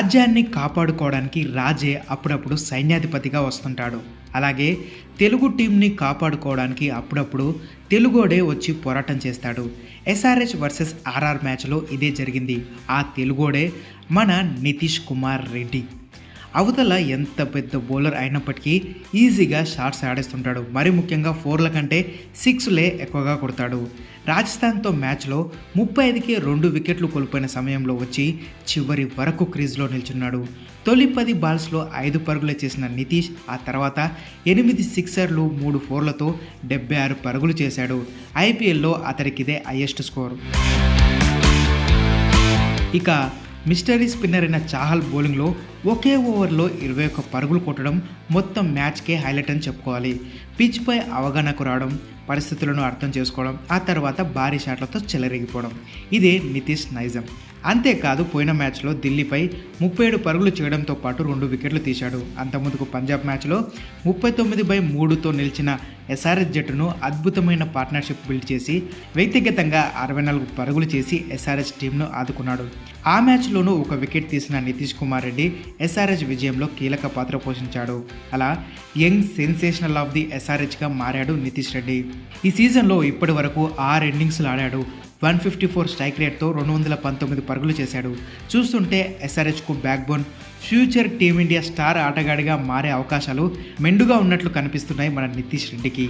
రాజ్యాన్ని కాపాడుకోవడానికి రాజే అప్పుడప్పుడు సైన్యాధిపతిగా వస్తుంటాడు. అలాగే తెలుగు టీంని కాపాడుకోవడానికి అప్పుడప్పుడు తెలుగోడే వచ్చి పోరాటం చేస్తాడు. ఎస్ఆర్హెచ్ వర్సెస్ ఆర్ఆర్ మ్యాచ్లో ఇదే జరిగింది. ఆ తెలుగోడే మన నితీష్ కుమార్ రెడ్డి. అవతల ఎంత పెద్ద బౌలర్ అయినప్పటికీ ఈజీగా షాట్స్ ఆడేస్తుంటాడు. మరి ముఖ్యంగా ఫోర్ల కంటే సిక్స్లే ఎక్కువగా కొడతాడు. రాజస్థాన్తో మ్యాచ్లో ముప్పై ఐదుకి రెండు వికెట్లు కోల్పోయిన సమయంలో వచ్చి చివరి వరకు క్రీజ్లో నిల్చున్నాడు. తొలి పది బాల్స్లో ఐదు పరుగులు చేసిన నితీష్ ఆ తర్వాత ఎనిమిది సిక్సర్లు మూడు ఫోర్లతో డెబ్బై ఆరు పరుగులు చేశాడు. ఐపీఎల్లో అతడికి ఇదే స్కోర్. ఇక మిస్టరీ స్పిన్నర్ అయిన చాహల్ బౌలింగ్లో ఒకే ఓవర్లో ఇరవై ఒక్క పరుగులు కొట్టడం మొత్తం మ్యాచ్కే హైలైట్ అని చెప్పుకోవాలి. పిచ్పై అవగాహనకు రావడం పరిస్థితులను అర్థం చేసుకోవడం ఆ తర్వాత భారీ షాట్లతో చెలరేగిపోవడం. ఇదే నితీష్ నైజం. అంతేకాదు పోయిన మ్యాచ్లో ఢిల్లీపై ముప్పై ఏడు పరుగులు చేయడంతో పాటు రెండు వికెట్లు తీశాడు. అంతకుముందుకు పంజాబ్ మ్యాచ్లో ముప్పై తొమ్మిది బై మూడుతో నిలిచిన ఎస్ఆర్ఎస్ జట్టును అద్భుతమైన పార్ట్నర్షిప్ బిల్డ్ చేసి వ్యక్తిగతంగా అరవై నాలుగు పరుగులు చేసి ఎస్ఆర్ఎస్ టీంను ఆదుకున్నాడు. ఆ మ్యాచ్లోనూ ఒక వికెట్ తీసిన నితీష్ కుమార్ రెడ్డి ఎస్ఆర్హెచ్ విజయంలో కీలక పాత్ర పోషించాడు. అలా యంగ్ సెన్సేషనల్ ఆఫ్ ది ఎస్ఆర్హెచ్గా మారాడు నితీష్ రెడ్డి. ఈ సీజన్లో ఇప్పటి వరకు ఆరు ఇన్నింగ్స్లు ఆడాడు. వన్ ఫిఫ్టీ ఫోర్ స్ట్రైక్ రేట్తో రెండు వందల పంతొమ్మిది పరుగులు చేశాడు. చూస్తుంటే ఎస్ఆర్హెచ్కు backbone future team India star ఆటగాడిగా మారే అవకాశాలు మెండుగా ఉన్నట్లు కనిపిస్తున్నాయి మన నితీష్ రెడ్డికి.